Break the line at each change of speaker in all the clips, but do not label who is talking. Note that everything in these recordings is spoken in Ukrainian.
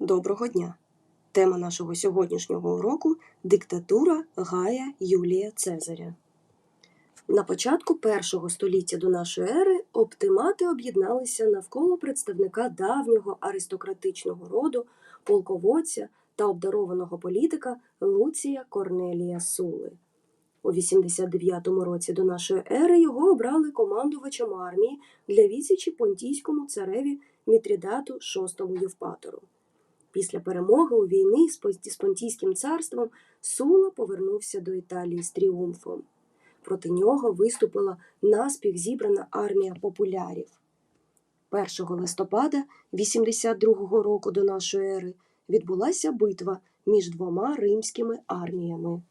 Доброго дня! Тема нашого сьогоднішнього уроку диктатура Гая Юлія Цезаря. На початку першого століття до нашої ери оптимати об'єдналися навколо представника давнього аристократичного роду, полководця та обдарованого політика Луція Корнелія Сули. У 89-му році до нашої ери його обрали командувачем армії для відсічі понтійському цареві Мітрідату VI Євпатору. Після перемоги у війни з Пон- Понтійським царством Сула повернувся до Італії з тріумфом. Проти нього виступила наспіх зібрана армія популярів. 1 листопада 82 року до нашої ери відбулася битва між двома римськими арміями.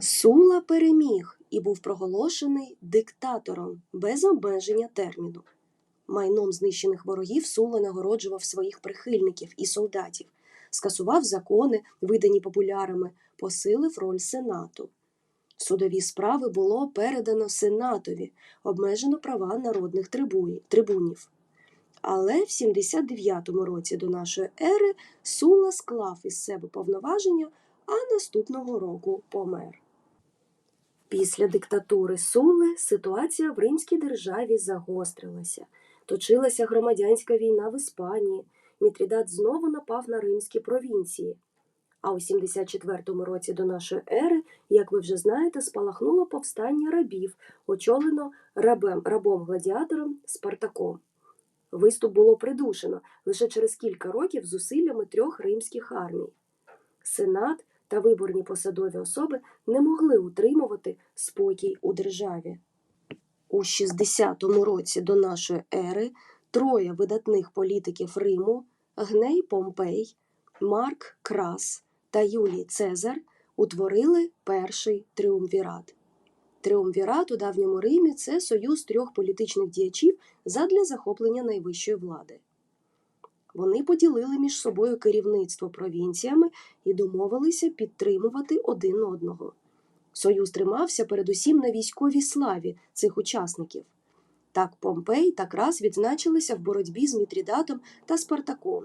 Сула переміг і був проголошений диктатором без обмеження терміну. Майном знищених ворогів Сула нагороджував своїх прихильників і солдатів, скасував закони, видані популярами, посилив роль сенату. Судові справи було передано сенатові, обмежено права народних трибунів. Але в 79-му році до нашої ери Сула склав із себе повноваження, а наступного року помер. Після диктатури Сули ситуація в Римській державі загострилася. Точилася громадянська війна в Іспанії. Мітрідат знову напав на римські провінції. А у 74-му році до нашої ери, як ви вже знаєте, спалахнуло повстання рабів, очолено рабем, рабом-гладіатором Спартаком. Виступ було придушено лише через кілька років зусиллями трьох римських армій. Сенат та виборні посадові особи не могли утримувати спокій у державі. У 60-му році до нашої ери троє видатних політиків Риму Гней Помпей, Марк Крас та Юлій Цезар утворили перший тріумвірат. Тріумвірат у давньому Римі це союз трьох політичних діячів задля захоплення найвищої влади. Вони поділили між собою керівництво провінціями і домовилися підтримувати один одного. Союз тримався передусім на військовій славі цих учасників. Так Помпей та Крас відзначилися в боротьбі з Мітрідатом та Спартаком,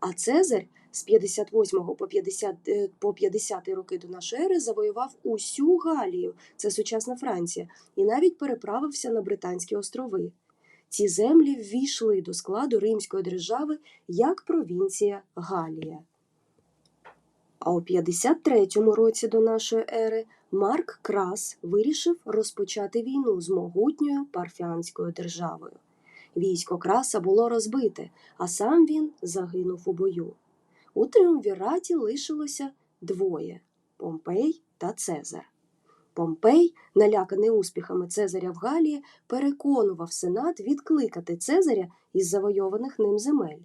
а Цезарь з 58 по 50, е, по 50 роки до нашої ери завоював усю Галію, це сучасна Франція, і навіть переправився на Британські острови. Ці землі ввійшли до складу Римської держави як провінція Галія. А у 53-му році до нашої ери Марк Крас вирішив розпочати війну з могутньою парфянською державою. Військо Краса було розбите, а сам він загинув у бою. У тріумвіраті лишилося двоє Помпей та Цезар. Помпей, наляканий успіхами Цезаря в Галії, переконував Сенат відкликати Цезаря із завойованих ним земель.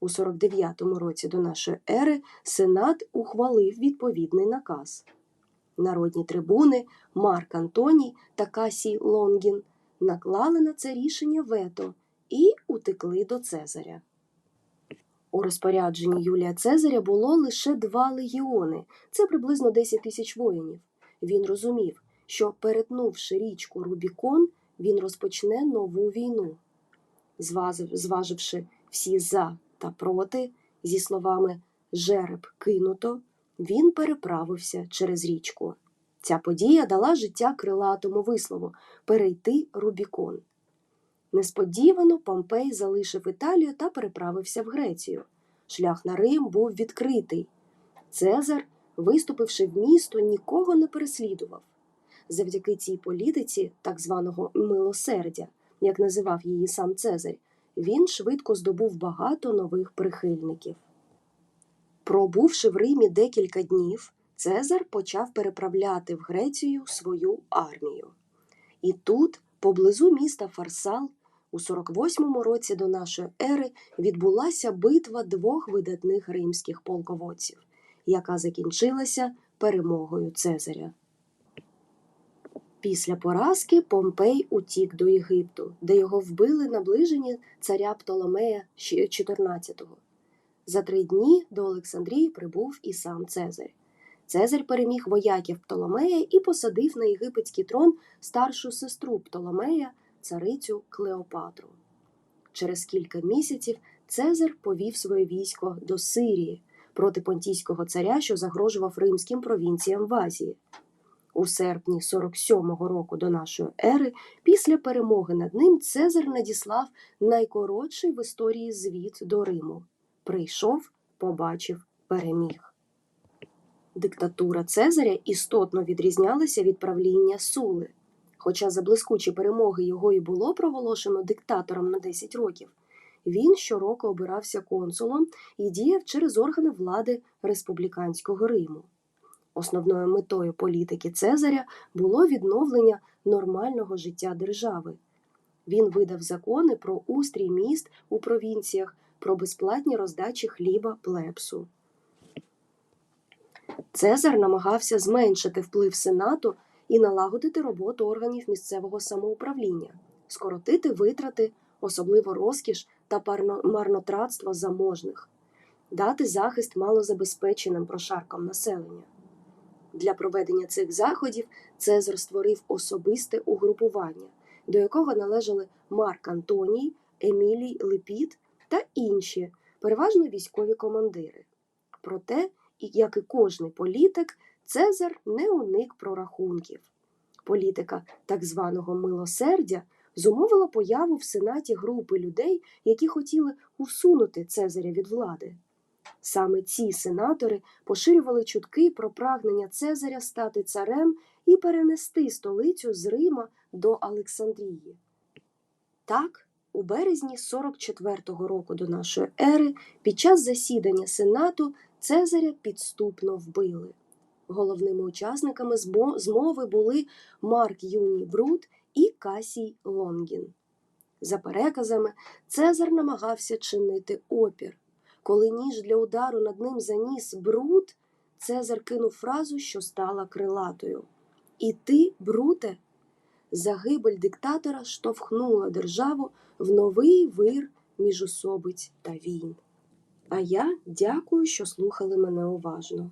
У 49-му році до нашої ери Сенат ухвалив відповідний наказ. Народні трибуни Марк Антоній та Касій Лонгін наклали на це рішення вето і утекли до Цезаря. У розпорядженні Юлія Цезаря було лише два легіони, це приблизно 10 тисяч воїнів. Він розумів, що, перетнувши річку Рубікон, він розпочне нову війну. Зваживши всі за та проти, зі словами жереб кинуто, він переправився через річку. Ця подія дала життя крилатому вислову перейти Рубікон. Несподівано Помпей залишив Італію та переправився в Грецію. Шлях на Рим був відкритий. Цезар, виступивши в місто, нікого не переслідував. Завдяки цій політиці, так званого милосердя, як називав її сам Цезарь, він швидко здобув багато нових прихильників. Пробувши в Римі декілька днів, Цезар почав переправляти в Грецію свою армію. І тут, поблизу міста Фарсал, у 48-му році до нашої ери відбулася битва двох видатних римських полководців, яка закінчилася перемогою Цезаря. Після поразки Помпей утік до Єгипту, де його вбили наближені царя Птоломея XIV. За три дні до Олександрії прибув і сам Цезарь. Цезарь переміг вояків Птоломея і посадив на єгипетський трон старшу сестру Птоломея, царицю Клеопатру. Через кілька місяців Цезар повів своє військо до Сирії проти понтійського царя, що загрожував римським провінціям в Азії. У серпні 47-го року до нашої ери, після перемоги над ним, Цезар надіслав найкоротший в історії звіт до Риму. Прийшов, побачив, переміг. Диктатура Цезаря істотно відрізнялася від правління Сули. Хоча за блискучі перемоги його і було проголошено диктатором на 10 років, він щороку обирався консулом і діяв через органи влади республіканського Риму. Основною метою політики Цезаря було відновлення нормального життя держави. Він видав закони про устрій міст у провінціях, про безплатні роздачі хліба плебсу. Цезар намагався зменшити вплив Сенату і налагодити роботу органів місцевого самоуправління, скоротити витрати, особливо розкіш та марнотратство заможних, дати захист малозабезпеченим прошаркам населення. Для проведення цих заходів Цезар створив особисте угрупування, до якого належали Марк Антоній, Емілій Лепіт та інші, переважно військові командири. Проте, як і кожний політик, Цезар не уник прорахунків. Політика так званого милосердя зумовила появу в Сенаті групи людей, які хотіли усунути Цезаря від влади. Саме ці сенатори поширювали чутки про прагнення Цезаря стати царем і перенести столицю з Рима до Олександрії. Так, у березні 44-го року до нашої ери під час засідання Сенату Цезаря підступно вбили. Головними учасниками змови були Марк Юній Брут і Касій Лонгін. За переказами, Цезар намагався чинити опір. Коли ніж для удару над ним заніс Брут, Цезар кинув фразу, що стала крилатою. І ти, Бруте, загибель диктатора штовхнула державу в новий вир міжособиць та війн. А я дякую, що слухали мене уважно.